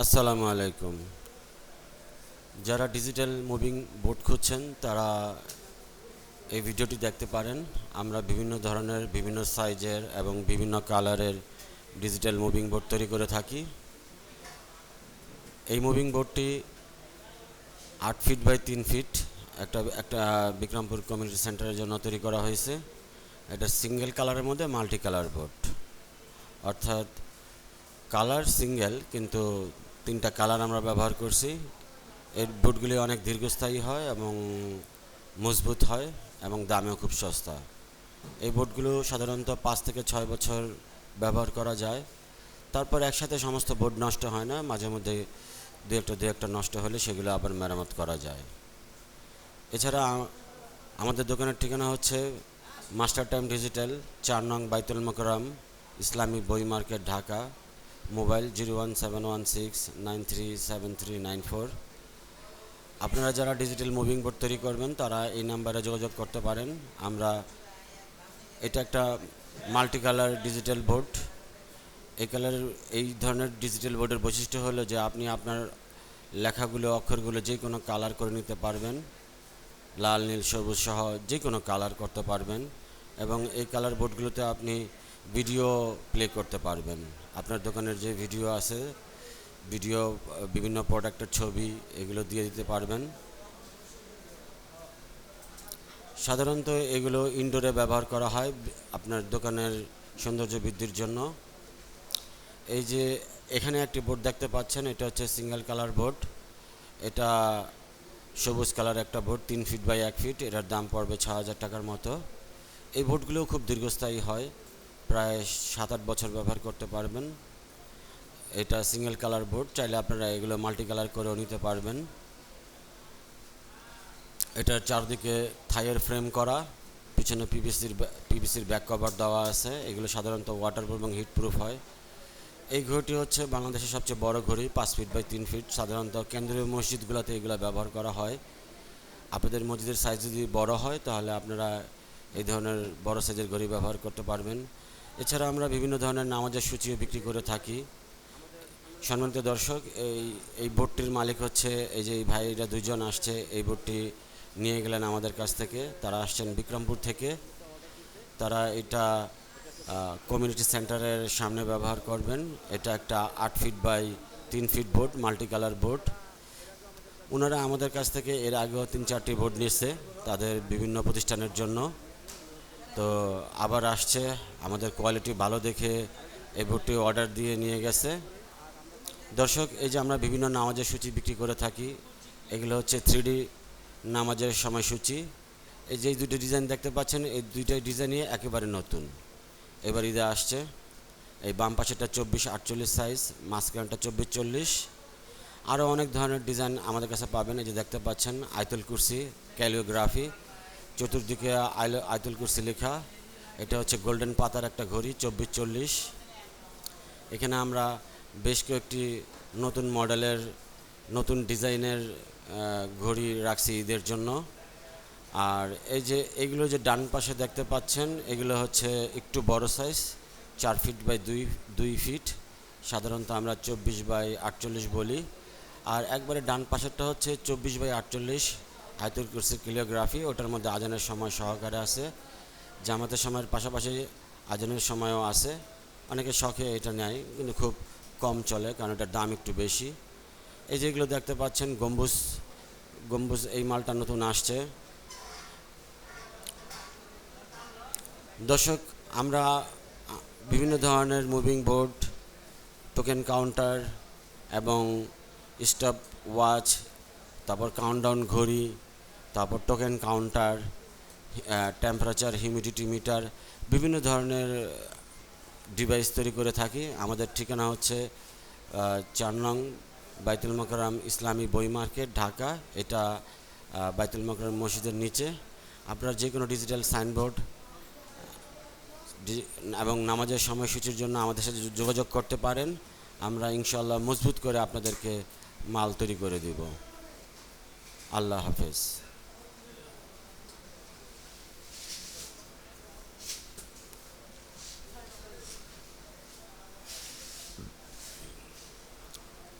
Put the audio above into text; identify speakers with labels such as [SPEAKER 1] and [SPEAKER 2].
[SPEAKER 1] আসসালামু আলাইকুম। যারা ডিজিটাল মুভিং বোর্ড খুঁজছেন, তারা এই ভিডিওটি দেখতে পারেন। আমরা বিভিন্ন ধরনের, বিভিন্ন সাইজের এবং বিভিন্ন কালারের ডিজিটাল মুভিং বোর্ড তৈরি করে থাকি। এই মুভিং বোর্ডটি আট ফিট বাই তিন ফিট একটা একটা বিক্রমপুর কমিউনিটি সেন্টারের জন্য তৈরি করা হয়েছে। এটা সিঙ্গেল কালারের মধ্যে মাল্টি কালার বোর্ড অর্থাৎ কালার সিঙ্গেল কিন্তু তিনটা কালার আমরা ব্যবহার করছি। এর বুটগুলি অনেক দীর্ঘস্থায়ী হয় এবং মজবুত হয় এবং দামেও খুব সস্তা। এই বোটগুলো সাধারণত পাঁচ থেকে ছয় বছর ব্যবহার করা যায়। তারপর একসাথে সমস্ত বোর্ড নষ্ট হয় না, মাঝে মধ্যে দু একটা দু একটা নষ্ট হলে সেগুলো আবার মেরামত করা যায়। এছাড়া আমাদের দোকানের ঠিকানা হচ্ছে মাস্টার টাইম ডিজিটাল, চার নং বাইতুল মকরম ইসলামী বই market, Dhaka. Mobile zero one seven one six nine three seven three nine four. আপনারা যারা ডিজিটাল মুভিং বোর্ড তৈরি করবেন, তারা এই নাম্বারে যোগাযোগ করতে পারেন। আমরা এটা একটা মাল্টি কালার ডিজিটাল বোর্ড এই কালার এই ধরনের ডিজিটাল বোর্ডের বৈশিষ্ট্য হলো যে আপনি আপনার লেখাগুলো, অক্ষরগুলো যে কোনো কালার করে নিতে পারবেন। লাল, নীল, সবুজ সহ যে কোনো কালার করতে পারবেন। এবং এই কালার বোর্ডগুলোতে আপনি ভিডিও প্লে করতে পারবেন। আপনার দোকানের যে ভিডিও আছে ভিডিও বিভিন্ন প্রোডাক্টের ছবি, এগুলো দিয়ে দিতে পারবেন। সাধারণত এগুলো ইনডোরে ব্যবহার করা হয় আপনার দোকানের সৌন্দর্য বৃদ্ধির জন্য। এই যে এখানে একটি বোর্ড দেখতে পাচ্ছেন, এটা হচ্ছে সিঙ্গেল কালার বোর্ড এটা সবুজ কালার একটা বোর্ড তিন ফিট বাই এক ফিট এটার দাম পড়বে ছ হাজার টাকার মতো। এই বোর্ডগুলোও খুব দীর্ঘস্থায়ী হয়। প্রায় সাত আট বছর ব্যবহার করতে পারবেন। এটা সিঙ্গেল কালার বোর্ড চাইলে আপনারা এগুলো মাল্টি কালার করেও নিতে পারবেন। এটার চারদিকে থাইয়ের ফ্রেম করা, পিছনে পিভিসির পিভিসির ব্যাক কভার দেওয়া আছে। এগুলো সাধারণত ওয়াটারপ্রুফ এবং হিট প্রুফ হয়। এই ঘড়িটি হচ্ছে বাংলাদেশের সবচেয়ে বড় ঘড়ি, পাঁচ ফিট বাই তিন ফিট সাধারণত কেন্দ্রীয় মসজিদগুলোতে এগুলো ব্যবহার করা হয়। আপনাদের মসজিদের সাইজ যদি বড় হয়, তাহলে আপনারা এই ধরনের বড় সাইজের ঘড়ি ব্যবহার করতে পারবেন। এছাড়া আমরা বিভিন্ন ধরনের নামাজের সূচিও বিক্রি করে থাকি। সম্মানিত দর্শক, এই এই বোর্ডটির মালিক হচ্ছে এই যে ভাইরা দুজন আসছে, এই বোটটি নিয়ে গেলেন আমাদের কাছ থেকে। তারা আসছেন বিক্রমপুর থেকে। তারা এটা কমিউনিটি সেন্টারের সামনে ব্যবহার করবেন। এটা একটা আট ফিট বাই তিন feet board multi colour board. ওনারা আমাদের কাছ থেকে এর আগেও তিন চারটি বোর্ড নিয়েছে তাদের বিভিন্ন প্রতিষ্ঠানের জন্য। তো আবার আসছে। আমাদের কোয়ালিটি ভালো দেখে এই বোর্ডটি অর্ডার দিয়ে নিয়ে গেছে। দর্শক, এই যে আমরা বিভিন্ন নামাজের সূচি বিক্রি করে থাকি, এগুলো হচ্ছে থ্রি নামাজের সময়সূচি। এই যে দুটো ডিজাইন দেখতে পাচ্ছেন, এই দুইটাই ডিজাইনই একেবারে নতুন। এবার ঈদে আসছে। এই বাম পাশেটা চব্বিশ আটচল্লিশ সাইজ মাঝখানটা চব্বিশ চল্লিশ। আরও অনেক ধরনের ডিজাইন আমাদের কাছে পাবেন। এই যে দেখতে পাচ্ছেন, আয়তুল কুরসি, ক্যালিওগ্রাফি। চতুর্দিকে আয়তুল কুরসি লেখা। এটা হচ্ছে গোল্ডেন পাতার একটা ঘড়ি, চব্বিশ চল্লিশ। এখানে আমরা বেশ কয়েকটি নতুন মডেলের, নতুন ডিজাইনের ঘড়ি রাখছি ঈদের জন্য। আর এই যে, এগুলো যে ডান পাশে দেখতে পাচ্ছেন, এগুলো হচ্ছে একটু বড় সাইজ চার ফিট বাই দুই দুই ফিট সাধারণত আমরা চব্বিশ বাই আটচল্লিশ বলি। আর একবারে ডান পাশেরটা হচ্ছে চব্বিশ বাই আটচল্লিশ। আয়তুল কুরসি কিলিওগ্রাফি, ওটার মধ্যে আজানের সময় সহকারে আছে। জামাতের সময়ের পাশাপাশি আজানের সময়ও আছে। অনেকে শখে এটা নেয়, কিন্তু খুব কম চলে, কারণ এটার দাম একটু বেশি। এই যেগুলো দেখতে পাচ্ছেন, গম্বুজ গম্বুজ এই মালটা নতুন আসছে। দর্শক, আমরা বিভিন্ন ধরনের মুভিং বোর্ড, টোকেন কাউন্টার এবং স্টপ ওয়াচ তারপর কাউন্টডাউন ঘড়ি, তারপর token counter temperature humidity meter বিভিন্ন ধরনের ডিভাইস তৈরি করে থাকি। আমাদের ঠিকানা হচ্ছে চার নং বাইতুল মকরাম ইসলামী বই মার্কেট, ঢাকা। এটা বাইতুল মকরাম মসজিদের নিচে। আপনার যে কোনো ডিজিটাল সাইনবোর্ড এবং নামাজের সময়সূচির জন্য আমাদের সাথে যোগাযোগ করতে পারেন। আমরা ইনশাল্লাহ মজবুত করে আপনাদেরকে মাল তৈরি করে দিব। আল্লাহ হাফেজ।